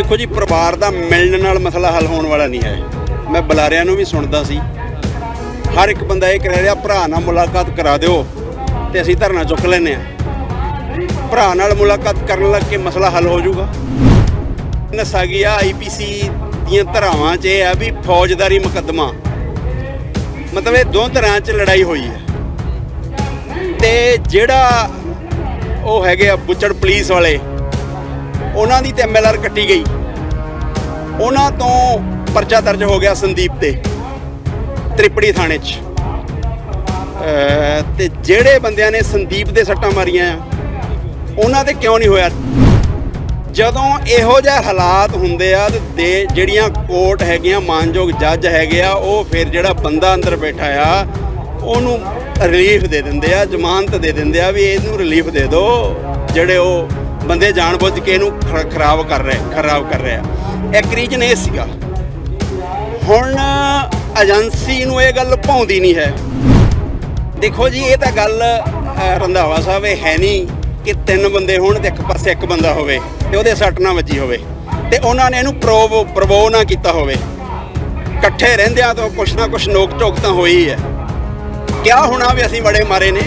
ਦੇਖੋ ਜੀ, ਪਰਿਵਾਰ ਦਾ ਮਿਲਣ ਨਾਲ ਮਸਲਾ ਹੱਲ ਹੋਣ ਵਾਲਾ ਨਹੀਂ ਹੈ। ਮੈਂ ਬੁਲਾਰਿਆਂ ਨੂੰ ਵੀ ਸੁਣਦਾ ਸੀ। ਹਰ ਇੱਕ ਬੰਦਾ ਇਹ ਕਹਿ ਰਿਹਾ, ਭਰਾ ਨਾਲ ਮੁਲਾਕਾਤ ਕਰਾ ਦਿਓ ਤੇ ਅਸੀਂ ਧਰਨਾ ਚੁੱਕ ਲੈਨੇ ਆ ਭਰਾ ਨਾਲ ਮੁਲਾਕਾਤ ਕਰਨ ਲੱਗ ਕੇ ਮਸਲਾ ਹੱਲ ਹੋ ਜਾਊਗਾ। ਨਸਾ ਗਿਆ ਆਈਪੀਸੀ ਦੀਆਂ ਧਰਾਵਾਂ 'ਚ ਇਹ ਆ ਵੀ ਫੌਜਦਾਰੀ ਮੁਕੱਦਮਾ। ਮਤਲਬ ਇਹ ਦੋ ਧਰਾਂ 'ਚ ਲੜਾਈ ਹੋਈ ਹੈ। ਤੇ ਜਿਹੜਾ ਉਹ ਹੈਗੇ ਆ ਬੁੱਚੜ ਪੁਲਿਸ ਵਾਲੇ ਉਹਨਾਂ ਦੀ ਤੇ ਐਮਐਲਆਰ ਕੱਟੀ ਗਈ। ਉਹਨਾਂ ਤੋਂ ਪਰਚਾ ਦਰਜ ਹੋ ਗਿਆ ਸੰਦੀਪ ਤੇ, ਤ੍ਰਿਪੜੀ ਥਾਣੇ 'ਚ। ਅਹ ਤੇ ਜਿਹੜੇ ਬੰਦਿਆਂ ਨੇ ਸੰਦੀਪ ਦੇ ਸੱਟਾਂ ਮਾਰੀਆਂ ਆ, ਉਹਨਾਂ ਤੇ ਕਿਉਂ ਨਹੀਂ ਹੋਇਆ? ਜਦੋਂ ਇਹੋ ਜਿਹੇ ਹਾਲਾਤ ਹੁੰਦੇ ਆ ਤੇ ਦੇ ਜਿਹੜੀਆਂ ਕੋਰਟ ਹੈਗੀਆਂ, ਮਾਨਯੋਗ ਜੱਜ ਹੈਗੇ ਆ, ਉਹ ਫਿਰ ਜਿਹੜਾ ਬੰਦਾ ਅੰਦਰ ਬੈਠਾ ਆ, ਉਹਨੂੰ ਰਿਲੀਫ ਦੇ ਦਿੰਦੇ ਆ, ਜ਼ਮਾਨਤ ਦੇ ਦਿੰਦੇ ਆ ਵੀ ਇਹਨੂੰ ਰਿਲੀਫ ਦੇ ਦਿਓ, ਜਿਹੜੇ ਉਹ ਬੰਦੇ ਜਾਣਬੁੱਝ ਕੇ ਇਹਨੂੰ ਖ- ਖਰਾਬ ਕਰ ਰਹੇ, ਖਰਾਬ ਕਰ ਰਹੇ ਆ। ਇੱਕ ਰੀਜਨ ਇਹ ਸੀਗਾ, ਹੁਣ ਏਜੰਸੀ ਨੂੰ ਇਹ ਗੱਲ ਪਾਉਂਦੀ ਨਹੀਂ ਹੈ। ਦੇਖੋ ਜੀ, ਇਹ ਤਾਂ ਗੱਲ ਰੰਧਾਵਾ ਸਾਹਿਬ, ਇਹ ਹੈ ਨਹੀਂ ਕਿ ਤਿੰਨ ਬੰਦੇ ਹੋਣ ਤੇ ਇੱਕ ਪਾਸੇ ਇੱਕ ਬੰਦਾ ਹੋਵੇ ਤੇ ਉਹਦੇ ਸੱਟ ਨਾ ਵੱਜੀ ਹੋਵੇ ਤੇ ਉਹਨਾਂ ਨੇ ਇਹਨੂੰ ਪ੍ਰੋਵ ਪ੍ਰਵੋ ਨਾ ਕੀਤਾ ਹੋਵੇ। ਇਕੱਠੇ ਰਹਿੰਦਿਆਂ ਤੋਂ ਕੁਛ ਨਾ ਕੁਛ ਨੋਕ ਝੋਕ ਤਾਂ ਹੋਈ ਹੈ। ਕਿਆ ਹੋਣਾ ਵੀ ਅਸੀਂ ਬੜੇ ਮਾਰੇ ਨੇ?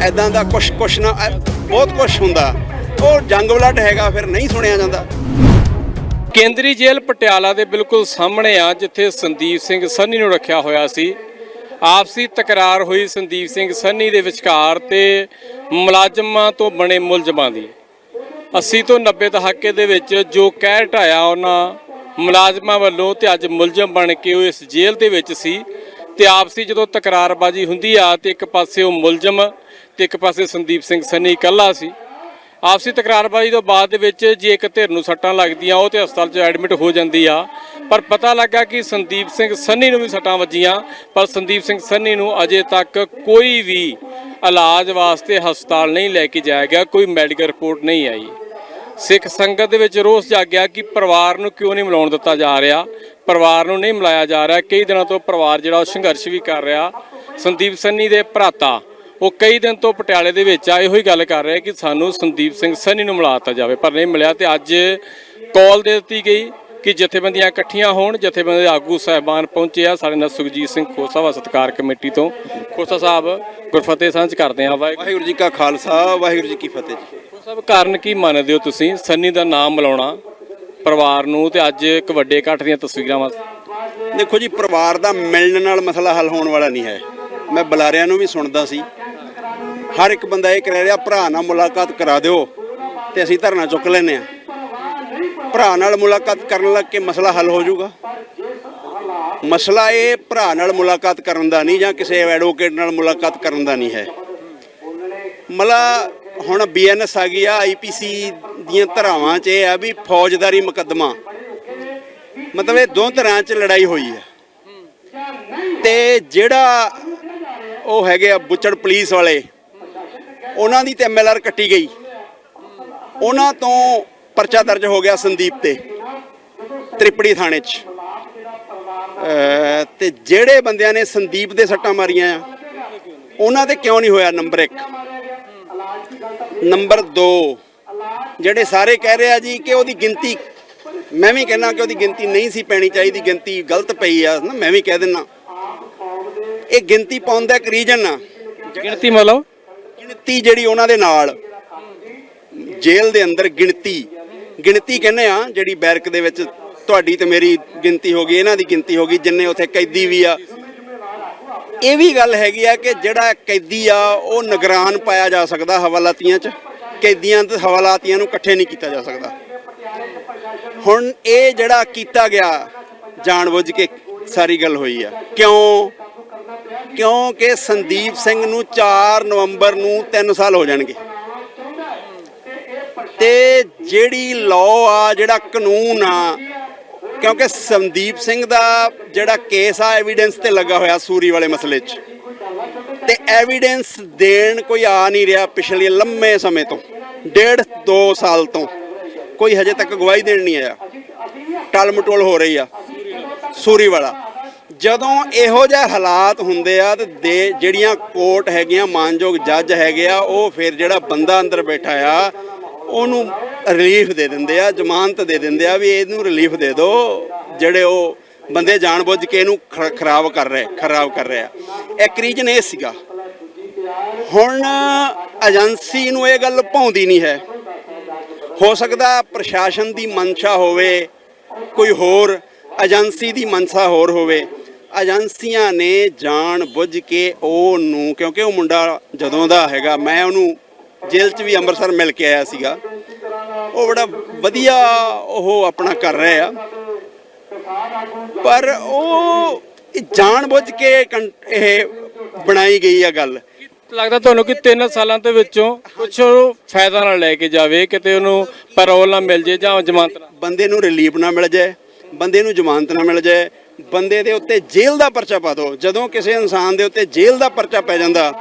ਐਦਾਂ ਦਾ ਕੁਛ ਕੁਛ ਨਾ ਬਹੁਤ ਕੁਛ ਹੁੰਦਾ। ਉਹ ਜੰਗ ਬਲੱਡ ਹੈਗਾ, ਫਿਰ ਨਹੀਂ ਸੁਣਿਆ ਜਾਂਦਾ। ਕੇਂਦਰੀ ਜੇਲ੍ਹ ਪਟਿਆਲਾ ਦੇ ਬਿਲਕੁਲ ਸਾਹਮਣੇ ਆ, ਜਿੱਥੇ ਸੰਦੀਪ ਸਿੰਘ ਸੰਨੀ ਨੂੰ ਰੱਖਿਆ ਹੋਇਆ ਸੀ। ਆਪਸੀ ਤਕਰਾਰ ਹੋਈ ਸੰਦੀਪ ਸਿੰਘ ਸੰਨੀ ਦੇ ਵਿਚਕਾਰ ਤੇ ਮੁਲਾਜ਼ਮਾਂ ਤੋਂ ਬਣੇ ਮੁਲਜ਼ਮਾਂ ਦੀ। 80 ਤੋਂ 90 ਦਹਾਕੇ ਦੇ ਵਿੱਚ ਜੋ ਕਹਿ ਢਾਇਆ ਉਹਨਾਂ ਮੁਲਾਜ਼ਮਾਂ ਵੱਲੋਂ ਤੇ ਅੱਜ ਮੁਲਜ਼ਮ ਬਣ ਕੇ ਉਹ ਇਸ ਜੇਲ੍ਹ ਦੇ ਵਿੱਚ ਸੀ। ਤੇ ਆਪਸੀ ਜਦੋਂ ਤਕਰਾਰਬਾਜ਼ੀ ਹੁੰਦੀ ਆ ਤੇ ਇੱਕ ਪਾਸੇ ਉਹ ਮੁਲਜ਼ਮ ਤੇ ਇੱਕ ਪਾਸੇ ਸੰਦੀਪ ਸਿੰਘ ਸੰਨੀ ਇਕੱਲਾ ਸੀ। ਆਪਸੀ ਤਕਰਾਰਬਾਜ਼ੀ ਤੋਂ ਬਾਅਦ ਦੇ ਵਿੱਚ ਜੇ ਇੱਕ ਧਿਰ ਨੂੰ ਸੱਟਾਂ ਲੱਗਦੀਆਂ, ਉਹ ਤੇ ਹਸਪਤਾਲ 'ਚ ਐਡਮਿਟ ਹੋ ਜਾਂਦੀ ਆ। ਪਰ ਪਤਾ ਲੱਗਾ ਕਿ ਸੰਦੀਪ ਸਿੰਘ ਸੰਨੀ ਨੂੰ ਵੀ ਸੱਟਾਂ ਵੱਜੀਆਂ। ਪਰ ਸੰਦੀਪ ਸਿੰਘ ਸੰਨੀ ਨੂੰ ਅਜੇ ਤੱਕ ਕੋਈ ਵੀ ਇਲਾਜ ਵਾਸਤੇ ਹਸਪਤਾਲ ਨਹੀਂ ਲੈ ਕੇ ਜਾਇਆ ਗਿਆ, ਕੋਈ ਮੈਡੀਕਲ ਰਿਪੋਰਟ ਨਹੀਂ ਆਈ। ਸਿੱਖ ਸੰਗਤ ਦੇ ਵਿੱਚ ਰੋਸ ਜਾਗਿਆ ਕਿ ਪਰਿਵਾਰ ਨੂੰ ਕਿਉਂ ਨਹੀਂ ਮਿਲਾਉਣ ਦਿੱਤਾ ਜਾ ਰਿਹਾ? ਪਰਿਵਾਰ ਨੂੰ ਨਹੀਂ ਮਿਲਾਇਆ ਜਾ ਰਿਹਾ। ਕਈ ਦਿਨਾਂ ਤੋਂ ਪਰਿਵਾਰ ਜਿਹੜਾ ਉਹ ਸੰਘਰਸ਼ ਵੀ ਕਰ ਰਿਹਾ। ਸੰਦੀਪ ਸੰਨੀ ਦੇ ਭਰਾਤਾ ਉਹ ਕਈ ਦਿਨ ਤੋਂ ਪਟਿਆਲੇ ਦੇ ਵਿੱਚ ਆ ਇਹੋ ਹੀ ਗੱਲ ਕਰ ਰਿਹਾ ਕਿ ਸਾਨੂੰ ਸੰਦੀਪ ਸਿੰਘ ਸੰਨੀ ਨੂੰ ਮਿਲਾ ਦਿੱਤਾ ਜਾਵੇ ਪਰ ਨਹੀਂ ਮਿਲਿਆ ਤੇ ਅੱਜ ਕਾਲ ਦੇ ਦਿੱਤੀ ਗਈ ਕਿ ਜਥੇਬੰਦੀਆਂ ਇਕੱਠੀਆਂ ਹੋਣ ਜਥੇਬੰਦੀ ਦੇ ਆਗੂ ਸਾਹਿਬਾਨ ਪਹੁੰਚੇ ਆ ਸਾਡੇ ਨਾਲ ਸੁਖਜੀਤ ਸਿੰਘ ਖੋਸਾ ਵਾ ਸਤਕਾਰ ਕਮੇਟੀ ਤੋਂ। ਖੋਸਾ ਸਾਹਿਬ ਗੁਰਫਤਿਹ ਸਾਂਝ ਕਰਦੇ ਆ ਵਾਹਿਗੁਰੂ। ਵਾਹਿਗੁਰੂ ਜੀ ਕਾ ਖਾਲਸਾ ਵਾਹਿਗੁਰੂ ਜੀ ਕੀ ਫਤਿਹ ਜੀ। ਖੋਸਾ ਸਾਹਿਬ ਕਾਰਨ ਕੀ ਮੰਨਦੇ ਹੋ ਤੁਸੀਂ? ਸੰਨੀ ਦਾ ਨਾਮ ਮਿਲਾਉਣਾ ਪਰਿਵਾਰ ਨੂੰ ਤੇ ਅੱਜ ਇੱਕ ਵੱਡੇ ਇਕੱਠ ਦੀਆਂ ਤਸਵੀਰਾਂ ਵਾ ਦੇਖੋ ਜੀ ਪਰਿਵਾਰ ਦਾ ਮਿਲਣ ਨਾਲ ਮਸਲਾ ਹੱਲ ਹੋਣ ਵਾਲਾ ਨਹੀਂ ਹੈ। ਮੈਂ ਬੁਲਾਰਿਆਂ ਨੂੰ ਵੀ ਸੁਣਦਾ ਸੀ ਹਰ ਇੱਕ ਬੰਦਾ ਇਹ ਕਹਿ ਰਿਹਾ, ਭਰਾ ਨਾਲ ਮੁਲਾਕਾਤ ਕਰਾ ਦਿਓ ਤੇ ਅਸੀਂ ਧਰਨਾ ਚੁੱਕ ਲੈਨੇ ਆ ਭਰਾ ਨਾਲ ਮੁਲਾਕਾਤ ਕਰਨ ਲੱਗ ਕੇ ਮਸਲਾ ਹੱਲ ਹੋ ਜਾਊਗਾ। ਮਸਲਾ ਇਹ ਭਰਾ ਨਾਲ ਮੁਲਾਕਾਤ ਕਰਨ ਦਾ ਨਹੀਂ ਜਾਂ ਕਿਸੇ ਐਡਵੋਕੇਟ ਨਾਲ ਮੁਲਾਕਾਤ ਕਰਨ ਦਾ ਨਹੀਂ ਹੈ। ਮਲਾ ਹੁਣ ਬੀਐਨਐਸ ਆ ਗਈ ਆ ਆਈਪੀਸੀ ਦੀਆਂ ਧਰਾਵਾਂ 'ਚ ਇਹ ਆ ਵੀ ਫੌਜਦਾਰੀ ਮੁਕੱਦਮਾ। ਮਤਲਬ ਇਹ ਦੋ ਤਰ੍ਹਾਂ 'ਚ ਲੜਾਈ ਹੋਈ ਹੈ। ਤੇ ਜਿਹੜਾ ਉਹ ਹੈਗੇ ਆ ਬੁੱਚੜ ਪੁਲਿਸ ਵਾਲੇ ਉਹਨਾਂ ਦੀ ਤੇ ਐਮਐਲਆਰ ਕੱਟੀ ਗਈ। ਉਹਨਾਂ ਤੋਂ ਪਰਚਾ ਦਰਜ ਹੋ ਗਿਆ ਸੰਦੀਪ ਤੇ, ਤ੍ਰਿਪੜੀ ਥਾਣੇ 'ਚ। ਤੇ ਜਿਹੜੇ ਬੰਦਿਆਂ ਨੇ ਸੰਦੀਪ ਦੇ ਸੱਟਾਂ ਮਾਰੀਆਂ ਆ, ਉਹਨਾਂ ਤੇ ਕਿਉਂ ਨਹੀਂ ਹੋਇਆ ਨੰਬਰ 1 ਨੰਬਰ 2 ਜਿਹੜੇ ਸਾਰੇ ਕਹਿ ਰਹੇ ਆ ਜੀ ਕਿ ਉਹਦੀ ਗਿਣਤੀ, ਮੈਂ ਵੀ ਕਹਿੰਦਾ ਕਿ ਉਹਦੀ ਗਿਣਤੀ ਨਹੀਂ ਸੀ ਪੈਣੀ ਚਾਹੀਦੀ, ਗਿਣਤੀ ਗਲਤ ਪਈ ਆ, ਨਾ ਮੈਂ ਵੀ ਕਹਿ ਦਿੰਨਾ ਇਹ ਗਿਣਤੀ ਪਾਉਣ ਦਾ ਇੱਕ ਰੀਜਨ ਆ। ਗਿਣਤੀ ਮਤਲਬ? ਗਿਣਤੀ ਜਿਹੜੀ ਉਹਨਾਂ ਦੇ ਨਾਲ ਜੇਲ੍ਹ ਦੇ ਅੰਦਰ ਗਿਣਤੀ ਗਿਣਤੀ ਕਹਿੰਦੇ ਆ, ਜਿਹੜੀ ਬੈਰਕ ਦੇ ਵਿੱਚ ਤੁਹਾਡੀ ਤੇ ਮੇਰੀ ਗਿਣਤੀ ਹੋ ਗਈ, ਇਹਨਾਂ ਦੀ ਗਿਣਤੀ ਹੋ ਗਈ, ਜਿੰਨੇ ਉੱਥੇ ਕੈਦੀ ਵੀ ਆ। ਇਹ ਵੀ ਗੱਲ ਹੈਗੀ ਆ ਕਿ ਜਿਹੜਾ ਕੈਦੀ ਆ, ਉਹ ਨਿਗਰਾਨ ਪਾਇਆ ਜਾ ਸਕਦਾ ਹਵਾਲਾਤੀਆਂ 'ਚ। ਕੈਦੀਆਂ ਤੇ ਹਵਾਲਾਤੀਆਂ ਨੂੰ ਇਕੱਠੇ ਨਹੀਂ ਕੀਤਾ ਜਾ ਸਕਦਾ। ਹੁਣ ਇਹ ਜਿਹੜਾ ਕੀਤਾ ਗਿਆ, ਜਾਣਬੁੱਝ ਕੇ ਸਾਰੀ ਗੱਲ ਹੋਈ ਆ। ਕਿਉਂ? ਕਿਉਂਕਿ ਸੰਦੀਪ ਸਿੰਘ ਨੂੰ 4 ਨਵੰਬਰ ਨੂੰ 3 ਸਾਲ ਹੋ ਜਾਣਗੇ। ਤੇ ਜਿਹੜੀ ਲਾਅ ਆ, ਜਿਹੜਾ ਕਾਨੂੰਨ ਆ, ਕਿਉਂਕਿ ਸੰਦੀਪ ਸਿੰਘ ਦਾ ਜਿਹੜਾ ਕੇਸ ਆ ਐਵੀਡੈਂਸ ਤੇ ਲੱਗਾ ਹੋਇਆ ਸੂਰੀ ਵਾਲੇ ਮਸਲੇ 'ਚ। ਤੇ ਐਵੀਡੈਂਸ ਦੇਣ ਕੋਈ ਆ ਨਹੀਂ ਰਿਹਾ ਪਿਛਲੇ ਲੰਮੇ ਸਮੇਂ ਤੋਂ, ਡੇਢ 2 ਸਾਲ ਤੋਂ। ਕੋਈ ਹਜੇ ਤੱਕ ਗਵਾਹੀ ਦੇਣ ਨਹੀਂ ਆਇਆ। ਟਲ ਮਟੋਲ ਹੋ ਰਹੀ ਆ, ਸੂਰੀ ਵਾਲਾ। ਜਦੋਂ ਇਹੋ ਜਿਹੇ ਹਾਲਾਤ ਹੁੰਦੇ ਆ ਤੇ ਦੇ ਜਿਹੜੀਆਂ ਕੋਰਟ ਹੈਗੀਆਂ, ਮਾਨਯੋਗ ਜੱਜ ਹੈਗੇ ਆ, ਉਹ ਫਿਰ ਜਿਹੜਾ ਬੰਦਾ ਅੰਦਰ ਬੈਠਾ ਆ, ਉਹਨੂੰ ਰਿਲੀਫ ਦੇ ਦਿੰਦੇ ਆ, ਜ਼ਮਾਨਤ ਦੇ ਦਿੰਦੇ ਆ ਵੀ ਇਹਨੂੰ ਰਿਲੀਫ ਦੇ ਦਿਓ, ਜਿਹੜੇ ਉਹ ਬੰਦੇ ਜਾਣਬੁੱਝ ਕੇ ਇਹਨੂੰ ਖ- ਖਰਾਬ ਕਰ ਰਹੇ, ਖਰਾਬ ਕਰ ਰਹੇ ਆ। ਇੱਕ ਰੀਜਨ ਇਹ ਸੀਗਾ, ਹੁਣ ਏਜੰਸੀ ਨੂੰ ਇਹ ਗੱਲ ਭਾਉਂਦੀ ਨਹੀਂ ਹੈ। ਹੋ ਸਕਦਾ ਪ੍ਰਸ਼ਾਸਨ ਦੀ ਮਨਸ਼ਾ ਹੋਵੇ, ਕੋਈ ਹੋਰ ਏਜੰਸੀ ਦੀ ਮਨਸ਼ਾ ਹੋਰ ਹੋਵੇ। ਏਜੰਸੀਆਂ ਨੇ ਜਾਣ ਬੁੱਝ ਕੇ ਉਹਨੂੰ ਕਿਉਂਕਿ ਉਹ ਮੁੰਡਾ ਜਦੋਂ ਦਾ ਹੈਗਾ ਮੈਂ ਉਹਨੂੰ ਜੇਲ੍ਹ 'ਚ ਵੀ ਅੰਮ੍ਰਿਤਸਰ ਮਿਲ ਕੇ ਆਇਆ ਸੀਗਾ। ਉਹ ਬੜਾ ਵਧੀਆ ਉਹ ਆਪਣਾ ਕਰ ਰਹੇ ਆ। ਪਰ ਉਹ ਜਾਣ ਬੁੱਝ ਕੇ ਇਹ ਬਣਾਈ ਗਈ ਆ ਗੱਲ। ਲੱਗਦਾ ਤੁਹਾਨੂੰ ਕਿ 3 ਸਾਲਾਂ ਦੇ ਵਿੱਚੋਂ ਕੁਝ ਫਾਇਦਾ ਨਾ ਲੈ ਕੇ ਜਾਵੇ ਕਿਤੇ ਉਹਨੂੰ ਪੈਰੋਲ ਨਾ ਮਿਲ ਜੇ ਜਾਂ ਜ਼ਮਾਨਤ ਨਾ ਬੰਦੇ ਨੂੰ ਰਿਲੀਫ ਨਾ ਮਿਲ ਜਾਏ ਬੰਦੇ ਨੂੰ ਜ਼ਮਾਨਤ ਨਾ ਮਿਲ ਜਾਏ ਬੰਦੇ ਦੇ ਉੱਤੇ ਜੇਲ੍ਹ ਦਾ ਪਰਚਾ ਪਾ ਦਿਓ, ਜਦੋਂ ਕਿਸੇ ਇਨਸਾਨ ਦੇ ਉੱਤੇ ਜੇਲ੍ਹ ਦਾ ਪਰਚਾ ਪੈ ਜਾਂਦਾ,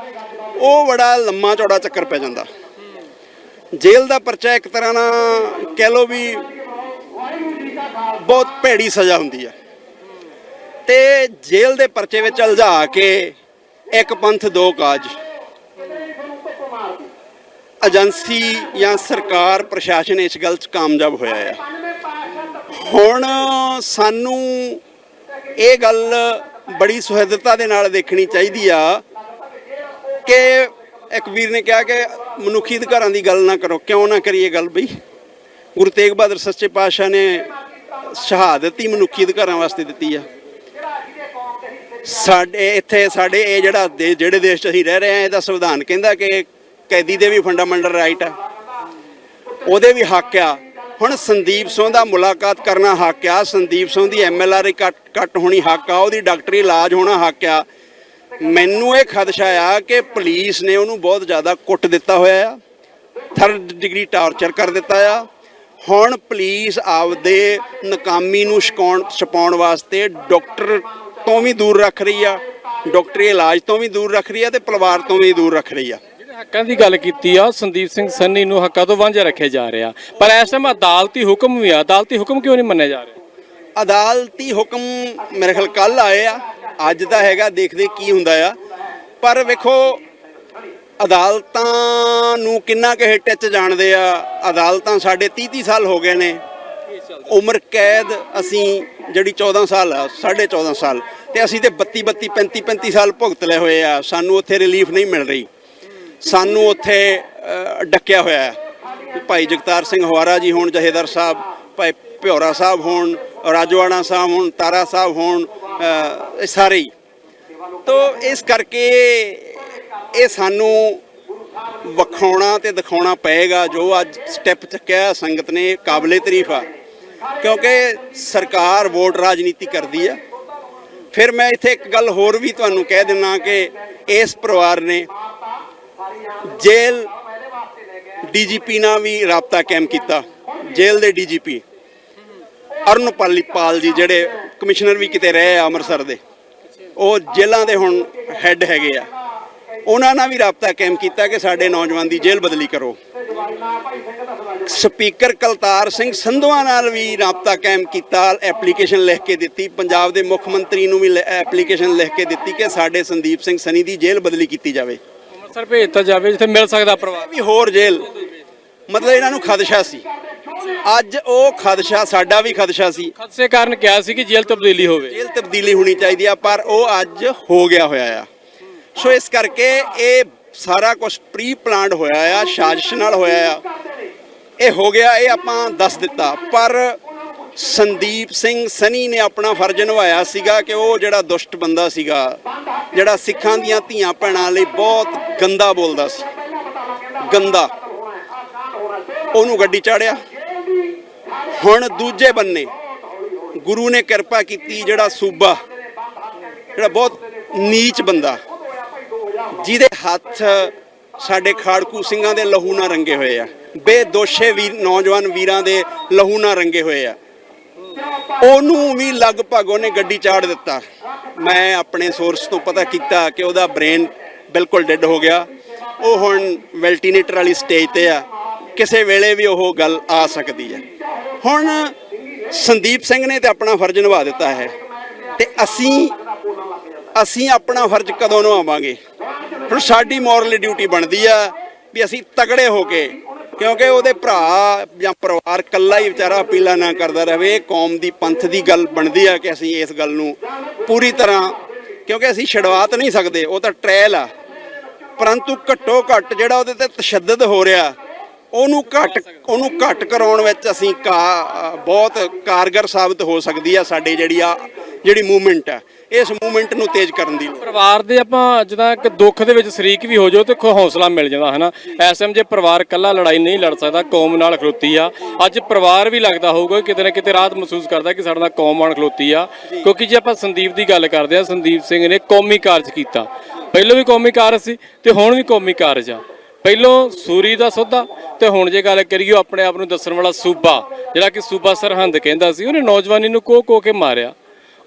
ਉਹ ਬੜਾ ਲੰਮਾ ਚੌੜਾ ਚੱਕਰ ਪੈ ਜਾਂਦਾ। ਜੇਲ੍ਹ ਦਾ ਪਰਚਾ ਇੱਕ ਤਰ੍ਹਾਂ ਨਾਲ ਕਹਿ ਲਓ ਵੀ ਬਹੁਤ ਭੈੜੀ ਸਜ਼ਾ ਹੁੰਦੀ ਹੈ ਤੇ ਜੇਲ੍ਹ ਦੇ ਪਰਚੇ ਵਿੱਚ ਉਲਝਾ ਕੇ ਇੱਕ ਪੰਥ, ਦੋ ਕਾਜ। ਏਜੰਸੀ ਜਾਂ ਸਰਕਾਰ, ਪ੍ਰਸ਼ਾਸਨ ਇਸ ਗੱਲ 'ਚ ਕਾਮਯਾਬ ਹੋਇਆ ਹੈ ਹੁਣ ਸਾਨੂੰ ਇਹ ਗੱਲ ਬੜੀ ਸੁਹਿਰਦਤਾ ਦੇ ਨਾਲ ਦੇਖਣੀ ਚਾਹੀਦੀ ਆ ਕਿ ਇੱਕ ਵੀਰ ਨੇ ਕਿਹਾ ਕਿ ਮਨੁੱਖੀ ਅਧਿਕਾਰਾਂ ਦੀ ਗੱਲ ਨਾ ਕਰੋ, ਕਿਉਂ ਨਾ ਕਰੀਏ ਗੱਲ ਬਈ? ਗੁਰੂ ਤੇਗ ਬਹਾਦਰ ਸੱਚੇ ਪਾਤਸ਼ਾਹ ਨੇ ਸ਼ਹਾਦਤ ਹੀ ਮਨੁੱਖੀ ਅਧਿਕਾਰਾਂ ਵਾਸਤੇ ਦਿੱਤੀ ਆ। ਸਾਡੇ ਇੱਥੇ ਸਾਡੇ ਇਹ ਜਿਹੜਾ ਦੇ- ਜਿਹੜੇ ਦੇਸ਼ 'ਚ ਅਸੀਂ ਰਹਿ ਰਹੇ ਹਾਂ ਇਹਦਾ ਸੰਵਿਧਾਨ ਕਹਿੰਦਾ ਕਿ ਕੈਦੀ ਦੇ ਵੀ ਫੰਡਾਮੈਂਟਲ ਰਾਈਟ ਆ। ਉਹਦੇ ਵੀ ਹੱਕ ਆ। ਹੁਣ ਸੰਦੀਪ ਸਿੰਘ ਦਾ ਮੁਲਾਕਾਤ ਕਰਨਾ ਹੱਕ ਆ। ਸੰਦੀਪ ਸਿੰਘ ਦੀ ਐਮਐਲਆਰ ਕੱਟ ਕੱਟ ਹੋਣੀ ਹੱਕ ਆ। ਉਹਦੀ ਡਾਕਟਰੀ ਇਲਾਜ ਹੋਣਾ ਹੱਕ ਆ। ਮੈਨੂੰ ਇਹ ਖਦਸ਼ਾ ਆ ਕਿ ਪੁਲਿਸ ਨੇ ਉਹਨੂੰ ਬਹੁਤ ਜ਼ਿਆਦਾ ਕੁੱਟ ਦਿੱਤਾ ਹੋਇਆ ਆ। ਥਰਡ ਡਿਗਰੀ ਟਾਰਚਰ ਕਰ ਦਿੱਤਾ ਆ। ਹੁਣ ਪੁਲਿਸ ਆਪਦੇ ਨਕਾਮੀ ਨੂੰ ਛਕਾਉਣ ਛਪਾਉਣ ਵਾਸਤੇ ਡਾਕਟਰ ਤੋਂ ਵੀ ਦੂਰ ਰੱਖ ਰਹੀ ਆ। ਡਾਕਟਰੀ ਇਲਾਜ ਤੋਂ ਵੀ ਦੂਰ ਰੱਖ ਰਹੀ ਆ ਤੇ ਪਰਿਵਾਰ ਤੋਂ ਵੀ ਦੂਰ ਰੱਖ ਰਹੀ ਆ। ਹੱਕਾਂ ਦੀ ਗੱਲ ਕੀਤੀ ਆ, ਸੰਦੀਪ ਸਿੰਘ ਸੰਨੀ ਨੂੰ ਹੱਕਾਂ ਤੋਂ ਵਾਂਝਾ ਰੱਖਿਆ ਜਾ ਰਿਹਾ। ਪਰ ਇਸ ਟਾਈਮ ਅਦਾਲਤੀ ਹੁਕਮ ਵੀ ਆ। ਅਦਾਲਤੀ ਹੁਕਮ ਕਿਉਂ ਨਹੀਂ ਮੰਨਿਆ ਜਾ ਰਿਹਾ? ਅਦਾਲਤੀ ਹੁਕਮ ਮੇਰੇ ਖਿਆਲ ਕੱਲ ਆਏ ਆ। ਅੱਜ ਦਾ ਹੈਗਾ, ਦੇਖਦੇ ਕੀ ਹੁੰਦਾ ਆ। ਪਰ ਵੇਖੋ, ਅਦਾਲਤਾਂ ਨੂੰ ਕਿੰਨਾ ਕੁ ਟੱਚ ਜਾਣਦੇ ਆ। ਅਦਾਲਤਾਂ ਸਾਡੇ 30 30 ਸਾਲ ਹੋ ਗਏ ਨੇ। ਉਮਰ ਕੈਦ ਅਸੀਂ ਜਿਹੜੀ 14 ਸਾਲ ਆ 14.5 ਸਾਲ। ਤੇ ਅਸੀਂ ਤੇ 32 32 35 35 ਸਾਲ ਭੁਗਤ ਲਏ ਹੋਏ ਆ। ਸਾਨੂੰ ਉੱਥੇ ਰਿਲੀਫ ਨਹੀਂ ਮਿਲ ਰਹੀ। ਸਾਨੂੰ ਉੱਥੇ ਡੱਕਿਆ ਹੋਇਆ ਹੈ। ਭਾਈ ਜਗਤਾਰ ਸਿੰਘ ਹਵਾਰਾ ਜੀ ਹੋਣ, ਜਹੇਦਾਰ ਸਾਹਿਬ, ਭਾਈ ਭਿਉਰਾ ਸਾਹਿਬ ਹੋਣ, ਰਾਜਵਾੜਾ ਸਾਹਿਬ ਹੋਣ, ਤਾਰਾ ਸਾਹਿਬ ਹੋਣ ਇਹ ਸਾਰੇ ਹੀ। ਤੋ ਇਸ ਕਰਕੇ ਇਹ ਸਾਨੂੰ ਵਿਖਾਉਣਾ ਤੇ ਦਿਖਾਉਣਾ ਪਏਗਾ, ਜੋ ਅੱਜ ਸਟੈਪ ਚੱਕਿਆ ਸੰਗਤ ਨੇ, ਕਾਬਲੇ ਤਾਰੀਫ ਆ। ਕਿਉਂਕਿ ਸਰਕਾਰ ਵੋਟ ਰਾਜਨੀਤੀ ਕਰਦੀ ਆ। ਫਿਰ ਮੈਂ ਇੱਥੇ ਇੱਕ ਗੱਲ ਹੋਰ ਵੀ ਤੁਹਾਨੂੰ ਕਹਿ ਦਿੰਨਾ ਕਿ ਇਸ ਪਰਿਵਾਰ ਨੇ ਜੇਲ੍ਹ ਡੀਜੀਪੀ ਨਾਲ ਵੀ ਰਾਬਤਾ ਕਾਇਮ ਕੀਤਾ। ਜੇਲ੍ਹ ਦੇ ਡੀਜੀਪੀ ਅਰਨਪਾਲੀ ਪਾਲ ਜੀ ਜਿਹੜੇ ਕਮਿਸ਼ਨਰ ਵੀ ਕਿਤੇ ਰਹੇ ਆ ਅੰਮ੍ਰਿਤਸਰ ਦੇ, ਉਹ ਜੇਲ੍ਹਾਂ ਦੇ ਹੁਣ ਹੈੱਡ ਹੈਗੇ ਆ। ਉਹਨਾਂ ਨਾਲ ਵੀ ਰਾਬਤਾ ਕਾਇਮ ਕੀਤਾ ਕਿ ਸਾਡੇ ਨੌਜਵਾਨ ਦੀ ਜੇਲ੍ਹ ਬਦਲੀ ਕਰੋ। ਸਪੀਕਰ ਕਲਤਾਰ ਸਿੰਘ ਸੰਧਵਾ ਨਾਲ ਵੀ ਰਾਬਤਾ ਕਾਇਮ ਕੀਤਾ, ਐਪਲੀਕੇਸ਼ਨ ਲਿਖ ਕੇ ਦਿੱਤੀ। ਪੰਜਾਬ ਦੇ ਮੁੱਖ ਮੰਤਰੀ ਨੂੰ ਵੀ ਐਪਲੀਕੇਸ਼ਨ ਲਿਖ ਕੇ ਦਿੱਤੀ ਕਿ ਸਾਡੇ ਸੰਦੀਪ ਸਿੰਘ ਸਨੀ ਦੀ ਜੇਲ੍ਹ ਬਦਲੀ ਕੀਤੀ ਜਾਵੇ। ਅੰਮ੍ਰਿਤਸਰ ਭੇਜਤਾ ਜਾਵੇ ਜਿੱਥੇ ਮਿਲ ਸਕਦਾ ਪਰਿਵਾਰ। ਵੀ ਹੋਰ ਜੇਲ੍ਹ। ਮਤਲਬ ਇਹਨਾਂ ਨੂੰ ਖਦਸ਼ਾ ਸੀ। ਅੱਜ ਉਹ ਖਦਸ਼ਾ ਸਾਡਾ ਵੀ ਖਦਸ਼ਾ ਸੀ। ਖਦਸੇ ਕਾਰਨ ਕਿਹਾ ਸੀ ਕਿ ਜੇਲ੍ਹ ਤਬਦੀਲੀ ਹੋਵੇ। ਜੇਲ੍ਹ ਤਬਦੀਲੀ ਹੋਣੀ ਚਾਹੀਦੀ ਆ ਪਰ ਉਹ ਅੱਜ ਹੋ ਗਿਆ ਹੋਇਆ ਆ। ਸੋ ਇਸ ਕਰਕੇ ਇਹ ਸਾਰਾ ਕੁਝ ਪ੍ਰੀ ਪਲਾਨਡ ਹੋਇਆ ਆ ਸਾਜ਼ਿਸ਼ ਨਾਲ ਹੋਇਆ ਆ। ਇਹ ਹੋ ਗਿਆ ਇਹ ਆਪਾਂ ਦੱਸ ਦਿੱਤਾ। ਪਰ ਸੰਦੀਪ ਸਿੰਘ ਸਨੀ ਨੇ ਆਪਣਾ ਫਰਜ਼ ਨਿਭਾਇਆ ਸੀਗਾ ਕਿ ਉਹ ਜਿਹੜਾ ਦੁਸ਼ਟ ਬੰਦਾ ਸੀਗਾ, ਜਿਹੜਾ ਸਿੱਖਾਂ ਦੀਆਂ ਧੀਆਂ ਭੈਣਾਂ ਲਈ ਬਹੁਤ ਗੰਦਾ ਬੋਲਦਾ ਸੀ। ਗੰਦਾ। ਉਹਨੂੰ ਗੱਡੀ ਚਾੜਿਆ। ਹੁਣ ਦੂਜੇ ਬੰਨੇ ਗੁਰੂ ਨੇ ਕਿਰਪਾ ਕੀਤੀ ਜਿਹੜਾ ਸੂਬਾ, ਜਿਹੜਾ ਬਹੁਤ ਨੀਚ ਬੰਦਾ, ਜਿਹਦੇ ਹੱਥ ਸਾਡੇ ਖਾੜਕੂ ਸਿੰਘਾਂ ਦੇ ਲਹੂ ਨਾਲ ਰੰਗੇ ਹੋਏ ਆ। ਬੇਦੋਸ਼ੇ ਵੀ ਨੌਜਵਾਨ ਵੀਰਾਂ ਦੇ ਲਹੂ ਨਾਲ ਰੰਗੇ ਹੋਏ ਆ। ਉਹਨੂੰ ਵੀ ਲਗਭਗ ਉਹਨੇ ਗੱਡੀ ਚਾੜ ਦਿੱਤਾ। ਮੈਂ ਆਪਣੇ ਸੋਰਸ ਤੋਂ ਪਤਾ ਕੀਤਾ ਕਿ ਉਹਦਾ ਬ੍ਰੇਨ ਬਿਲਕੁਲ ਡੈੱਡ ਹੋ ਗਿਆ। ਉਹ ਹੁਣ ਵੈਲਟੀਨੇਟਰ ਵਾਲੀ ਸਟੇਜ ਤੇ ਆ। ਕਿਸੇ ਵੇਲੇ ਵੀ ਉਹ ਗੱਲ ਆ ਸਕਦੀ ਹੈ। ਹੁਣ ਸੰਦੀਪ ਸਿੰਘ ਨੇ ਤੇ ਆਪਣਾ ਫਰਜ਼ ਨਿਭਾ ਦਿੱਤਾ ਹੈ। ਤੇ ਅਸੀਂ ਅਸੀਂ ਆਪਣਾ ਫਰਜ਼ ਕਦੋਂ ਨਿਭਾਵਾਂਗੇ? ਹੁਣ ਸਾਡੀ ਮੋਰਲ ਡਿਊਟੀ ਬਣਦੀ ਆ ਵੀ ਅਸੀਂ ਤਗੜੇ ਹੋ ਕੇ ਕਿਉਂਕਿ ਉਹਦੇ ਭਰਾ ਜਾਂ ਪਰਿਵਾਰ ਇਕੱਲਾ ਹੀ ਵਿਚਾਰਾ ਅਪੀਲਾਂ ਨਾ ਕਰਦਾ ਰਹੇ। ਕੌਮ ਦੀ ਪੰਥ ਦੀ ਗੱਲ ਬਣਦੀ ਆ ਕਿ ਅਸੀਂ ਇਸ ਗੱਲ ਨੂੰ ਪੂਰੀ ਤਰ੍ਹਾਂ ਕਿਉਂਕਿ ਅਸੀਂ ਛਡਵਾ ਤਾਂ ਨਹੀਂ ਸਕਦੇ, ਉਹ ਤਾਂ ਟ੍ਰਾਇਲ ਆ। ਪਰੰਤੂ ਘੱਟੋ ਘੱਟ ਜਿਹੜਾ ਉਹਦੇ ਤੇ ਤਸ਼ੱਦਦ ਹੋ ਰਿਹਾ, ਉਹਨੂੰ ਘੱਟ ਉਹਨੂੰ ਘੱਟ ਕਰਾਉਣ ਵਿੱਚ ਅਸੀਂ ਕਾ, ਬਹੁਤ ਕਾਰਗਰ ਸਾਬਤ ਹੋ ਸਕਦੀ ਆ ਸਾਡੀ ਜਿਹੜੀ ਆ, ਜਿਹੜੀ ਮੂਵਮੈਂਟ ਆ। ਇਸ ਮੂਵਮੈਂਟ ਨੂੰ ਤੇਜ਼ ਕਰਨ ਦੀ ਪਰਿਵਾਰ ਦੇ ਆਪਾਂ ਜਦੋਂ ਇੱਕ ਦੁੱਖ ਦੇ ਵਿੱਚ ਸ਼ਰੀਕ ਵੀ ਹੋ ਜਾਓ ਤੇ ਖੋ ਹੌਸਲਾ ਮਿਲ ਜਾਂਦਾ ਹੈ ਨਾ ਐਸਐਮ ਜੇ ਪਰਿਵਾਰ ਇਕੱਲਾ ਲੜਾਈ ਨਹੀਂ ਲੜ ਸਕਦਾ ਕੌਮ ਨਾਲ ਖਲੋਤੀ ਆ। ਅੱਜ ਪਰਿਵਾਰ ਵੀ ਲੱਗਦਾ ਹੋਊਗਾ ਕਿਤੇ ਨਾ ਕਿਤੇ ਰਾਤ ਮਹਿਸੂਸ ਕਰਦਾ ਕਿ ਸਾਡੇ ਨਾਲ ਕੌਮ ਨਾਲ ਖਲੋਤੀ ਆ। ਕਿਉਂਕਿ ਜੇ ਆਪਾਂ ਸੰਦੀਪ ਦੀ ਗੱਲ ਕਰਦੇ ਆ ਸੰਦੀਪ ਸਿੰਘ ਨੇ ਕੌਮੀ ਕਾਰਜ ਕੀਤਾ। ਪਹਿਲਾਂ ਵੀ ਕੌਮੀ ਕਾਰਜ ਸੀ ਤੇ ਹੁਣ ਵੀ ਕੌਮੀ ਕਾਰਜ ਆ। ਪਹਿਲੋਂ ਸੂਰੀ ਦਾ ਸੌਦਾ ਤੇ ਹੁਣ ਜੇ ਗੱਲ ਕਰੀਏ ਆਪਣੇ ਆਪ ਨੂੰ ਦੱਸਣ ਵਾਲਾ ਸੂਬਾ ਜਿਹੜਾ ਕਿ ਸੂਬਾ ਸਰਹੰਦ ਕਹਿੰਦਾ ਸੀ ਉਹਨੇ ਨੌਜਵਾਨੀ ਨੂੰ ਕੋ ਕੋ ਕੇ ਮਾਰਿਆ।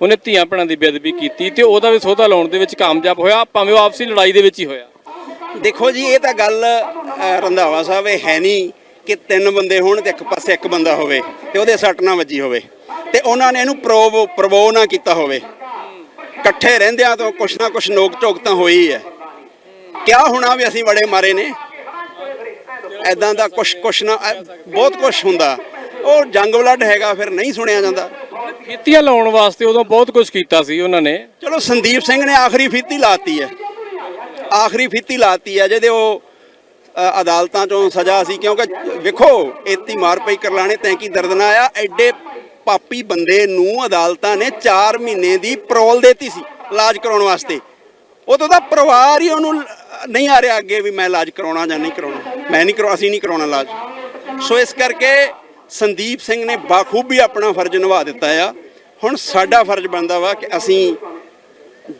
ਉਹਨੇ ਧੀਆਂ ਭੈਣਾਂ ਦੀ ਬੇਅਦਬੀ ਕੀਤੀ ਤੇ ਉਹਦਾ ਵੀ ਸੌਦਾ ਲਾਉਣ ਦੇ ਵਿੱਚ ਕਾਮਯਾਬ ਹੋਇਆ, ਭਾਵੇਂ ਉਹ ਆਪਸੀ ਲੜਾਈ ਦੇ ਵਿੱਚ ਹੀ ਹੋਇਆ। ਦੇਖੋ ਜੀ, ਇਹ ਤਾਂ ਗੱਲ ਰੰਧਾਵਾ ਸਾਹਿਬ, ਇਹ ਹੈ ਨਹੀਂ ਕਿ ਤਿੰਨ ਬੰਦੇ ਹੋਣ ਤੇ ਇੱਕ ਪਾਸੇ ਇੱਕ ਬੰਦਾ ਹੋਵੇ ਤੇ ਉਹਦੇ ਸੱਟ ਨਾ ਵੱਜੀ ਹੋਵੇ ਤੇ ਉਹਨਾਂ ਨੇ ਇਹਨੂੰ ਪ੍ਰੋਵ ਪ੍ਰਵੋ ਨਾ ਕੀਤਾ ਹੋਵੇ। ਇਕੱਠੇ ਰਹਿੰਦਿਆਂ ਤੋਂ ਕੁਛ ਨਾ ਕੁਛ ਨੋਕ ਝੋਕ ਤਾਂ ਹੋਈ ਹੈ ਕਿਆ ਹੋਣਾ ਵੀ ਅਸੀਂ ਬੜੇ ਮਾਰੇ ਨੇ? ਐਦਾਂ ਦਾ ਕੁਛ ਕੁਛ ਨਾ ਬਹੁਤ ਕੁਛ ਹੁੰਦਾ। ਉਹ ਜੰਗ ਬਲੱਡ ਹੈਗਾ, ਫਿਰ ਨਹੀਂ ਸੁਣਿਆ ਜਾਂਦਾ। ਫੀਤੀਆਂ ਲਾਉਣ ਵਾਸਤੇ ਉਦੋਂ ਬਹੁਤ ਕੁਝ ਕੀਤਾ ਸੀ ਉਹਨਾਂ ਨੇ। ਚਲੋ ਸੰਦੀਪ ਸਿੰਘ ਨੇ ਆਖਰੀ ਫੀਤੀ ਲਾਤੀ ਹੈ। ਆਖਰੀ ਫੀਤੀ ਲਾਤੀ ਹੈ ਜਿਹਦੇ ਉਹ ਅ, ਅਦਾਲਤਾਂ ਚੋਂ ਸਜ਼ਾ ਸੀ ਕਿਉਂਕਿ ਵੇਖੋ ਇਤੀ ਮਾਰ ਪਈ ਕਰਲਾਣੇ ਤੈਂ ਕੀ ਦਰਦਨਾ ਆਇਆ। ਐਡੇ ਪਾਪੀ ਬੰਦੇ ਨੂੰ ਅਦਾਲਤਾਂ ਨੇ 4 ਮਹੀਨੇ ਦੀ ਪਰੋਲ ਦੇਤੀ ਸੀ ਇਲਾਜ ਕਰਾਉਣ ਵਾਸਤੇ। ਉਦੋਂ ਦਾ ਪਰਿਵਾਰ ਹੀ ਉਹਨੂੰ ਲ- ਨਹੀਂ ਆ ਰਿਹਾ ਅੱਗੇ ਵੀ ਮੈਂ ਇਲਾਜ ਕਰਾਉਣਾ ਜਾਂ ਨਹੀਂ ਕਰਾਉਣਾ। ਮੈਂ ਨਹੀਂ ਕਰਾ ਅਸੀਂ ਨਹੀਂ ਕਰਾਉਣਾ ਇਲਾਜ। ਸੋ ਇਸ ਕਰਕੇ ਸੰਦੀਪ ਸਿੰਘ ਨੇ ਬਾਖੂਬੀ ਆਪਣਾ ਫਰਜ਼ ਨਿਭਾ ਦਿੱਤਾ ਆ। ਹੁਣ ਸਾਡਾ ਫਰਜ਼ ਬਣਦਾ ਵਾ ਕਿ ਅਸੀਂ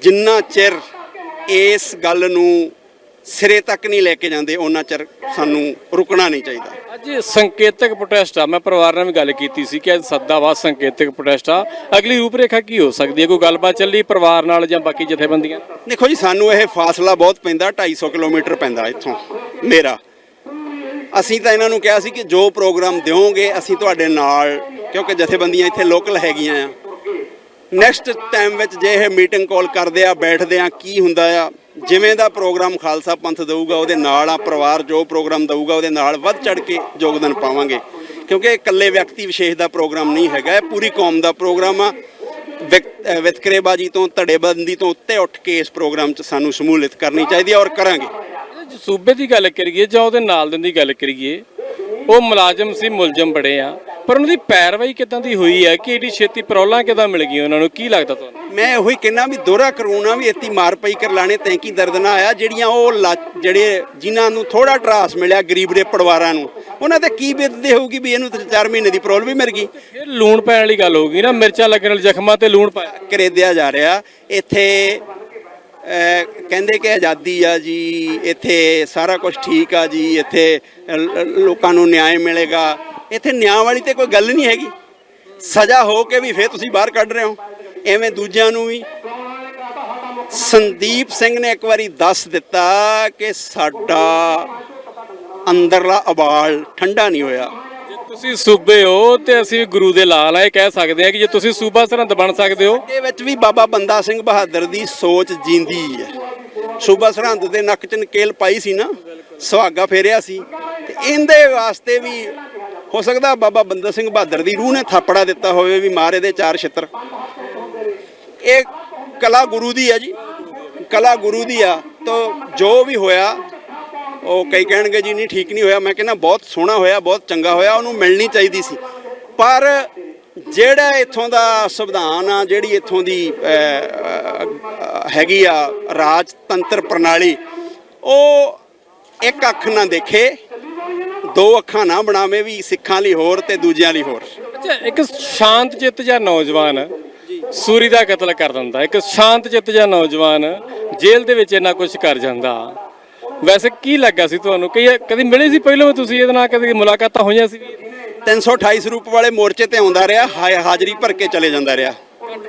ਜਿੰਨਾ ਚਿਰ ਇਸ ਗੱਲ ਨੂੰ ਸਿਰੇ ਤੱਕ ਨਹੀਂ ਲੈ ਕੇ ਜਾਂਦੇ ਉਹਨਾਂ ਚਿਰ ਸਾਨੂੰ ਰੁਕਣਾ ਨਹੀਂ ਚਾਹੀਦਾ। ਅੱਜ ਸੰਕੇਤਕ ਪ੍ਰੋਟੈਸਟ ਆ। ਮੈਂ ਪਰਿਵਾਰ ਨਾਲ ਵੀ ਗੱਲ ਕੀਤੀ ਸੀ ਕਿ ਅੱਜ ਸੱਦਾ ਵਾ ਸੰਕੇਤਕ ਪ੍ਰੋਟੈਸਟ ਆ। ਅਗਲੀ ਰੂਪਰੇਖਾ ਕੀ ਹੋ ਸਕਦੀ ਹੈ? ਕੋਈ ਗੱਲਬਾਤ ਚੱਲੀ ਪਰਿਵਾਰ ਨਾਲ ਜਾਂ ਬਾਕੀ ਜਥੇਬੰਦੀਆਂ? ਦੇਖੋ ਜੀ ਸਾਨੂੰ ਇਹ ਫਾਸਲਾ ਬਹੁਤ ਪੈਂਦਾ 250 ਕਿਲੋਮੀਟਰ ਪੈਂਦਾ ਇੱਥੋਂ ਮੇਰਾ ਅਸੀਂ ਤਾਂ ਇਹਨਾਂ ਨੂੰ ਕਿਹਾ ਸੀ ਕਿ ਜੋ ਪ੍ਰੋਗਰਾਮ ਦਿਓਗੇ, ਅਸੀਂ ਤੁਹਾਡੇ ਨਾਲ, ਕਿਉਂਕਿ ਜਥੇਬੰਦੀਆਂ ਇੱਥੇ ਲੋਕਲ ਹੈਗੀਆਂ ਆ। ਨੈਕਸਟ ਟਾਈਮ ਵਿੱਚ ਜੇ ਇਹ ਮੀਟਿੰਗ ਕਾਲ ਕਰਦੇ ਆ, ਬੈਠਦੇ ਆ, ਕੀ ਹੁੰਦਾ ਆ? ਜਿਵੇਂ ਦਾ ਪ੍ਰੋਗਰਾਮ ਖਾਲਸਾ ਪੰਥ ਦਊਗਾ, ਉਹਦੇ ਨਾਲ ਆ ਪਰਿਵਾਰ, ਜੋ ਪ੍ਰੋਗਰਾਮ ਦੇਊਗਾ, ਉਹਦੇ ਨਾਲ ਵੱਧ ਚੜ ਕੇ ਯੋਗਦਾਨ ਪਾਵਾਂਗੇ। ਕਿਉਂਕਿ ਇਹ ਇਕੱਲੇ ਵਿਅਕਤੀ ਵਿਸ਼ੇਸ਼ ਦਾ ਪ੍ਰੋਗਰਾਮ ਨਹੀਂ ਹੈਗਾ, ਇਹ ਪੂਰੀ ਕੌਮ ਦਾ ਪ੍ਰੋਗਰਾਮ ਆ। ਵਿਕ- ਵਿਤਕਰੇਬਾਜ਼ੀ ਤੋਂ, ਧੜੇਬੰਦੀ ਤੋਂ ਉੱਤੇ ਉੱਠ ਕੇ ਇਸ ਪ੍ਰੋਗਰਾਮ 'ਚ ਸਾਨੂੰ ਸ਼ਮੂਲੀਅਤ ਕਰਨੀ ਚਾਹੀਦੀ ਹੈ ਔਰ ਕਰਾਂਗੇ। ਜੇ ਸੂਬੇ ਦੀ ਗੱਲ ਕਰੀਏ ਜਾਂ ਉਹਦੇ ਨਾਲ ਦੇ ਗੱਲ ਕਰੀਏ ਉਹ ਮੁਲਾਜ਼ਮ ਸੀ ਮੁਲਜ਼ਮ ਬੜੇ ਆ। ਪਰ ਉਹਨਾਂ ਦੀ ਪੈਰਵਾਈ ਕਿਦਾਂ ਦੀ ਹੋਈ ਹੈ? ਕਿ ਏਡੀ ਛੇਤੀ ਪਰੌਲਾਂ ਕਿਦਾਂ ਮਿਲ ਗਈਆਂ ਉਹਨਾਂ ਨੂੰ? ਕੀ ਲੱਗਦਾ ਤੁਹਾਨੂੰ? ਮੈਂ ਉਹੀ ਕਹਿੰਨਾ ਵੀ ਦੋਹਰਾ ਕਰੂਣਾ ਵੀ ਇੱਤੀ ਮਾਰ ਪਈ ਕਰ ਲਾਣੇ ਤੈਂ ਕੀ ਦਰਦ ਨਾ ਆਇਆ? ਜਿਹੜੀਆਂ ਉਹ ਜਿਹੜੇ ਜਿਨ੍ਹਾਂ ਨੂੰ ਥੋੜਾ ਟਰਾਸ ਮਿਲਿਆ ਗਰੀਬ ਦੇ ਪਰਿਵਾਰਾਂ ਨੂੰ ਉਹਨਾਂ ਤੇ ਕੀ ਬੀਤਦੇ ਹੋਊਗੀ ਵੀ ਇਹਨੂੰ ਤੇ 4 ਮਹੀਨੇ ਦੀ ਪ੍ਰੋਲ ਵੀ ਮਿਲ ਗਈ? ਇਹ ਲੂਣ ਪੈਣ ਵਾਲੀ ਗੱਲ ਹੋਊਗੀ ਨਾ ਮਿਰਚਾਂ ਲੱਗਣ ਵਾਲੇ ਜ਼ਖਮਾਂ ਤੇ ਲੂਣ ਪਾਇਆ ਕਰੇਦਿਆ ਜਾ ਰਿਹਾ। ਇੱਥੇ ਕਹਿੰਦੇ ਕਿ ਆਜ਼ਾਦੀ ਆ ਜੀ, ਇੱਥੇ ਸਾਰਾ ਕੁਝ ਠੀਕ ਆ ਜੀ, ਇੱਥੇ ਲੋਕਾਂ ਨੂੰ ਨਿਆਂ ਮਿਲੇਗਾ। ਇੱਥੇ ਨਿਆਂ ਵਾਲੀ ਤੇ ਕੋਈ ਗੱਲ ਨਹੀਂ ਹੈਗੀ। ਸਜ਼ਾ ਹੋ ਕੇ ਵੀ ਫੇਰ ਤੁਸੀਂ ਬਾਹਰ ਕੱਢ ਰਹੇ ਹੋ। ਐਵੇਂ ਦੂਜਿਆਂ ਨੂੰ ਵੀ। ਸੰਦੀਪ ਸਿੰਘ ਨੇ ਇੱਕ ਵਾਰੀ ਦੱਸ ਦਿੱਤਾ ਕਿ ਸਾਡਾ ਅੰਦਰਲਾ ਅਬਾਲ ਠੰਡਾ ਨਹੀਂ ਹੋਇਆ। ਤੁਸੀਂ ਸੂਬੇ ਹੋ ਤੇ ਅਸੀਂ ਗੁਰੂ ਦੇ ਲਾਲ ਆ, ਇਹ ਕਹਿ ਸਕਦੇ ਆ ਕਿ ਜੇ ਤੁਸੀਂ ਸੂਬਾ ਸਰਹੰਦ ਬਣ ਸਕਦੇ ਹੋ। ਦੇ ਵਿੱਚ ਵੀ ਬਾਬਾ ਬੰਦਾ ਸਿੰਘ ਬਹਾਦਰ ਦੀ ਸੋਚ ਜਿੰਦੀ ਹੈ। ਸੂਬਾ ਸਰਹੰਦ ਦੇ ਨੱਕ 'ਚ ਨਕੇਲ ਪਾਈ ਸੀ ਨਾ, ਸੁਹਾਗਾ ਫੇਰਿਆ ਸੀ। ਤੇ ਇਹਦੇ ਵਾਸਤੇ ਵੀ ਹੋ ਸਕਦਾ ਬਾਬਾ ਬੰਦਾ ਸਿੰਘ ਬਹਾਦਰ ਦੀ ਰੂਹ ਨੇ ਥਾਪੜਾ ਦਿੱਤਾ ਹੋਵੇ ਵੀ ਮਾਰੇ ਦੇ ਚਾਰ ਛਿੱਤਰ। ਇਹ ਕਲਾ ਗੁਰੂ ਦੀ ਹੈ ਜੀ। ਕਲਾ ਗੁਰੂ ਦੀ ਆ, ਤਾਂ ਜੋ ਵੀ ਹੋਇਆ ਉਹ ਕਈ ਕਹਿਣਗੇ ਜੀ ਨਹੀਂ ਠੀਕ ਨਹੀਂ ਹੋਇਆ। ਮੈਂ ਕਹਿੰਦਾ ਬਹੁਤ ਸੋਹਣਾ ਹੋਇਆ ਬਹੁਤ ਚੰਗਾ ਹੋਇਆ ਉਹਨੂੰ ਮਿਲਣੀ ਚਾਹੀਦੀ ਸੀ। ਪਰ ਜਿਹੜਾ ਇੱਥੋਂ ਦਾ ਸੰਵਿਧਾਨ ਆ ਜਿਹੜੀ ਇੱਥੋਂ ਦੀ ਹੈਗੀ ਆ ਰਾਜਤੰਤਰ ਪ੍ਰਣਾਲੀ ਉਹ ਇੱਕ ਅੱਖ ਨਾ ਦੇਖੇ ਦੋ ਅੱਖਾਂ ਨਾ ਬਣਾਵੇ ਵੀ ਸਿੱਖਾਂ ਲਈ ਹੋਰ ਤੇ ਦੂਜਿਆਂ ਲਈ ਹੋਰ। ਅੱਛਾ ਇੱਕ ਸ਼ਾਂਤ ਚਿੱਤ ਜਿਹਾ ਨੌਜਵਾਨ ਸੂਰੀ ਦਾ ਕਤਲ ਕਰ ਦਿੰਦਾ। ਇੱਕ ਸ਼ਾਂਤ ਚਿੱਤ ਜਿਹਾ ਨੌਜਵਾਨ ਜੇਲ੍ਹ ਦੇ ਵਿੱਚ ਇੰਨਾ ਕੁਝ ਕਰ ਜਾਂਦਾ। ਵੈਸੇ ਕੀ ਲੱਗਾ ਸੀ ਤੁਹਾਨੂੰ? ਕਈ ਕਦੀ ਮਿਲੇ ਸੀ ਪਹਿਲਾਂ ਤੁਸੀਂ ਇਹਦੇ ਨਾਲ? ਕਦੀ ਮੁਲਾਕਾਤਾਂ ਹੋਈਆਂ ਸੀ? 328 ਸਰੂਪ ਵਾਲੇ ਮੋਰਚੇ ਤੇ ਆਉਂਦਾ ਰਿਹਾ ਹਾਜ਼ਰੀ ਭਰ ਕੇ ਚਲੇ ਜਾਂਦਾ ਰਿਹਾ।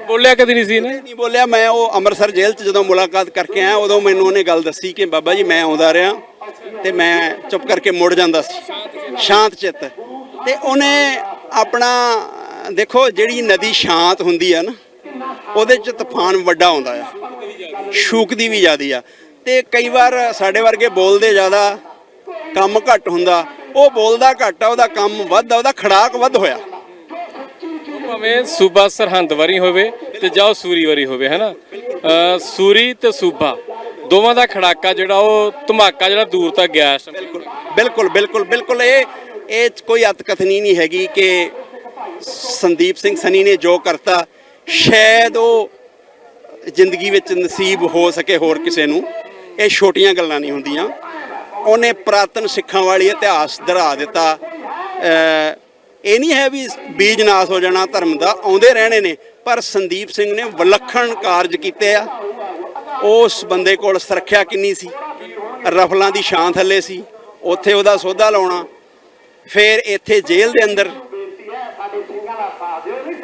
ਬੋਲਿਆ ਕਦੀ ਨਹੀਂ ਸੀ ਨਾ ਨਹੀਂ ਬੋਲਿਆ ਮੈਂ ਉਹ ਅੰਮ੍ਰਿਤਸਰ ਜੇਲ੍ਹ 'ਚ ਜਦੋਂ ਮੁਲਾਕਾਤ ਕਰਕੇ ਆਇਆ ਉਦੋਂ ਮੈਨੂੰ ਉਹਨੇ ਗੱਲ ਦੱਸੀ ਕਿ ਬਾਬਾ ਜੀ ਮੈਂ ਆਉਂਦਾ ਰਿਹਾ ਤੇ ਮੈਂ ਚੁੱਪ ਕਰਕੇ ਮੁੜ ਜਾਂਦਾ ਸੀ। ਸ਼ਾਂਤ ਚਿੱਤ। ਤੇ ਉਹਨੇ ਆਪਣਾ ਦੇਖੋ ਜਿਹੜੀ ਨਦੀ ਸ਼ਾਂਤ ਹੁੰਦੀ ਆ ਨਾ ਉਹਦੇ 'ਚ ਤੂਫਾਨ ਵੱਡਾ ਆਉਂਦਾ ਆ। ਸ਼ੂਕਦੀ ਵੀ ਜ਼ਿਆਦੀ ਆ। ਤੇ ਕਈ ਵਾਰ ਸਾਡੇ ਵਰਗੇ ਬੋਲਦੇ ਜ਼ਿਆਦਾ ਕੰਮ ਘੱਟ ਹੁੰਦਾ। ਉਹ ਬੋਲਦਾ ਘੱਟ ਆ ਉਹਦਾ ਕੰਮ ਵੱਧ ਆ ਉਹਦਾ ਖੜਾਕ ਵੱਧ ਹੋਇਆ। ਭਾਵੇਂ ਸੂਬਾ ਸਰਹੰਦ ਵਾਰੀ ਹੋਵੇ ਤੇ ਜਾਂ ਸੂਰੀ ਵਾਰੀ ਹੋਵੇ ਹੈਨਾ ਸੂਰੀ ਤੇ ਸੂਬਾ ਦੋਵਾਂ ਦਾ ਖੜਾਕਾ ਜਿਹੜਾ ਉਹ ਧਮਾਕਾ ਜਿਹੜਾ ਦੂਰ ਤੱਕ ਗਿਆ। ਬਿਲਕੁਲ ਬਿਲਕੁਲ ਬਿਲਕੁਲ ਇਹ ਇਹ ਕੋਈ ਅਤਕਥਨੀ ਨਹੀਂ ਹੈਗੀ ਕਿ ਸੰਦੀਪ ਸਿੰਘ ਸਨੀ ਨੇ ਜੋ ਕਰਤਾ ਸ਼ਾਇਦ ਉਹ ਜ਼ਿੰਦਗੀ ਵਿੱਚ ਨਸੀਬ ਹੋ ਸਕੇ ਹੋਰ ਕਿਸੇ ਨੂੰ। ਇਹ ਛੋਟੀਆਂ ਗੱਲਾਂ ਨਹੀਂ ਹੁੰਦੀਆਂ। ਉਹਨੇ ਪ੍ਰਾਤਨ ਸਿੱਖਾਂ ਵਾਲੀ ਇਤਿਹਾਸ ਦਰਾ ਦਿੱਤਾ। ਇਹ ਨਹੀਂ ਹੈ ਵੀ ਬੀਜ ਨਾਸ ਹੋ ਜਾਣਾ ਧਰਮ ਦਾ ਆਉਂਦੇ ਰਹਿਣੇ ਨੇ ਪਰ ਸੰਦੀਪ ਸਿੰਘ ਨੇ ਵਿਲੱਖਣ ਕਾਰਜ ਕੀਤੇ ਆ। ਉਸ ਬੰਦੇ ਕੋਲ ਸੁਰੱਖਿਆ ਕਿੰਨੀ ਸੀ? ਰਫਲਾਂ ਦੀ ਛਾਂ ਥੱਲੇ ਸੀ। ਉੱਥੇ ਉਹਦਾ ਸੌਦਾ ਲਾਉਣਾ। ਫਿਰ ਇੱਥੇ ਜੇਲ੍ਹ ਦੇ ਅੰਦਰ।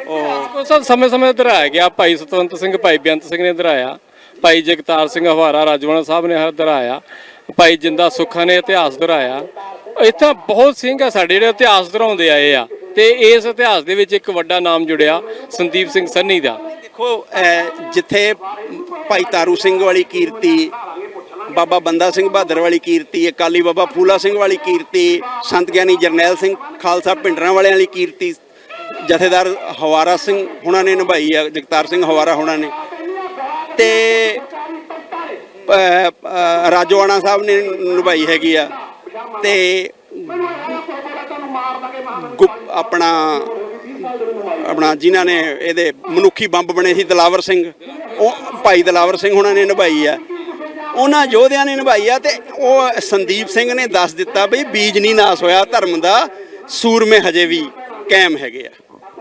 ਉਹ ਸਭ ਸਮੇਂ-ਸਮੇਂ ਦਰਾਇਆ ਗਿਆ। ਭਾਈ ਸਤਵੰਤ ਸਿੰਘ ਭਾਈ ਬੇਅੰਤ ਸਿੰਘ ਨੇ ਦਰਾਇਆ ਭਾਈ ਜਗਤਾਰ ਸਿੰਘ ਹਵਾਰਾ ਰਾਜਵਾਨਾ ਸਾਹਿਬ ਨੇ ਦੁਹਰਾਇਆ ਭਾਈ ਜਿੰਦਾ ਸੁੱਖਾ ਨੇ ਇਤਿਹਾਸ ਦੁਹਰਾਇਆ ਇੱਥੇ ਬਹੁਤ ਸਿੰਘ ਆ ਸਾਡੇ ਜਿਹੜੇ ਇਤਿਹਾਸ ਦੁਹਰਾਉਂਦੇ ਆਏ ਆ ਤੇ ਇਸ ਇਤਿਹਾਸ ਦੇ ਵਿੱਚ ਇੱਕ ਵੱਡਾ ਨਾਮ ਜੁੜਿਆ ਸੰਦੀਪ ਸਿੰਘ ਸੰਨੀ ਦਾ। ਦੇਖੋ, ਅਹ, ਜਿੱਥੇ ਭਾਈ ਤਾਰੂ ਸਿੰਘ ਵਾਲੀ ਕੀਰਤੀ, ਬਾਬਾ ਬੰਦਾ ਸਿੰਘ ਬਹਾਦਰ ਵਾਲੀ ਕੀਰਤੀ, ਅਕਾਲੀ ਬਾਬਾ ਫੂਲਾ ਸਿੰਘ ਵਾਲੀ ਕੀਰਤੀ, ਸੰਤ ਗਿਆਨੀ ਜਰਨੈਲ ਸਿੰਘ ਖਾਲਸਾ ਪਿੰਡਰਾਂ ਵਾਲਿਆਂ ਵਾਲੀ ਕੀਰਤੀ, ਜਥੇਦਾਰ ਹਵਾਰਾ ਸਿੰਘ ਹੁਣਾਂ ਨੇ ਨਿਭਾਈ ਆ, ਜਗਤਾਰ ਸਿੰਘ ਹਵਾਰਾ ਹੁਣਾਂ ਨੇ। ਤੇ ਅਹ, ਰਾਜੋਆਣਾ ਸਾਹਿਬ ਨੇ ਨਿਭਾਈ ਹੈਗੀ ਆ। ਤੇ ਗੁਪ- ਆਪਣਾ ਆਪਣਾ ਜਿਨ੍ਹਾਂ ਨੇ ਇਹਦੇ ਮਨੁੱਖੀ ਬੰਬ ਬਣੇ ਸੀ ਦਲਾਵਰ ਸਿੰਘ ਉਹ ਭਾਈ ਦਲਾਵਰ ਸਿੰਘ ਉਹਨਾਂ ਨੇ ਨਿਭਾਈ ਆ। ਉਹਨਾਂ ਯੋਧਿਆਂ ਨੇ ਨਿਭਾਈ ਆ ਤੇ ਉਹ ਸੰਦੀਪ ਸਿੰਘ ਨੇ ਦੱਸ ਦਿੱਤਾ ਬਈ ਬੀਜ ਨਹੀਂ ਨਾਸ ਹੋਇਆ ਧਰਮ ਦਾ ਸੂਰਮੇ ਹਜੇ ਵੀ ਕਾਇਮ ਹੈਗੇ ਆ।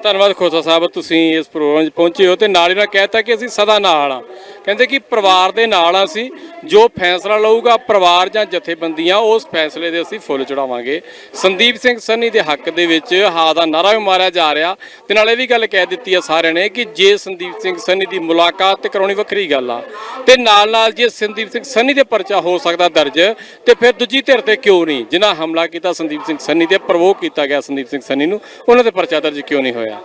ਧੰਨਵਾਦ ਖੋਸਾ ਸਾਹਿਬ, ਤੁਸੀਂ ਇਸ ਪ੍ਰੋਗਰਾਮ 'ਚ ਪਹੁੰਚੇ ਹੋ ਤੇ ਨਾਲ ਹੀ ਨਾਲ ਕਹਿਤਾ ਕਿ ਅਸੀਂ ਸਦਾ ਨਾਲ ਆ ਕਹਿੰਦੇ ਕਿ ਪਰਿਵਾਰ ਦੇ ਨਾਲ ਆ ਅਸੀਂ, ਜੋ ਫੈਸਲਾ ਲਊਗਾ ਪਰਿਵਾਰ ਜਾਂ ਜਥੇਬੰਦੀਆਂ, ਉਸ ਫੈਸਲੇ ਦੇ ਅਸੀਂ ਫੁੱਲ ਚੜਾਵਾਂਗੇ ਸੰਦੀਪ ਸਿੰਘ ਸੰਨੀ ਦੇ ਹੱਕ ਦੇ ਵਿੱਚ ਹਾ ਦਾ ਨਾਰਾ ਵੀ ਮਾਰਿਆ ਜਾ ਰਿਹਾ। ਤੇ ਨਾਲ ਇਹ ਵੀ ਗੱਲ ਕਹਿ ਦਿੱਤੀ ਆ ਸਾਰਿਆਂ ਨੇ ਕਿ ਜੇ ਸੰਦੀਪ ਸਿੰਘ ਸੰਨੀ ਦੀ ਮੁਲਾਕਾਤ ਤੇ ਕਰਾਉਣੀ ਵੱਖਰੀ ਗੱਲ ਆ, ਤੇ ਨਾਲ ਨਾਲ ਜੇ ਸੰਦੀਪ ਸਿੰਘ ਸੰਨੀ ਦੇ ਪਰਚਾ ਹੋ ਸਕਦਾ ਦਰਜ, ਤੇ ਫਿਰ ਦੂਜੀ ਧਿਰ ਤੇ ਕਿਉਂ ਨਹੀਂ? ਜਿਨ੍ਹਾਂ ਹਮਲਾ ਕੀਤਾ ਸੰਦੀਪ ਸਿੰਘ ਸੰਨੀ ਤੇ ਪ੍ਰਵੋਕ ਕੀਤਾ ਗਿਆ ਸੰਦੀਪ ਸਿੰਘ ਸੰਨੀ ਨੂੰ, ਉਹਨਾਂ ਤੇ ਪਰਚਾ ਦਰਜ ਕਿਉਂ ਨਹੀਂ ਹੋਇਆ?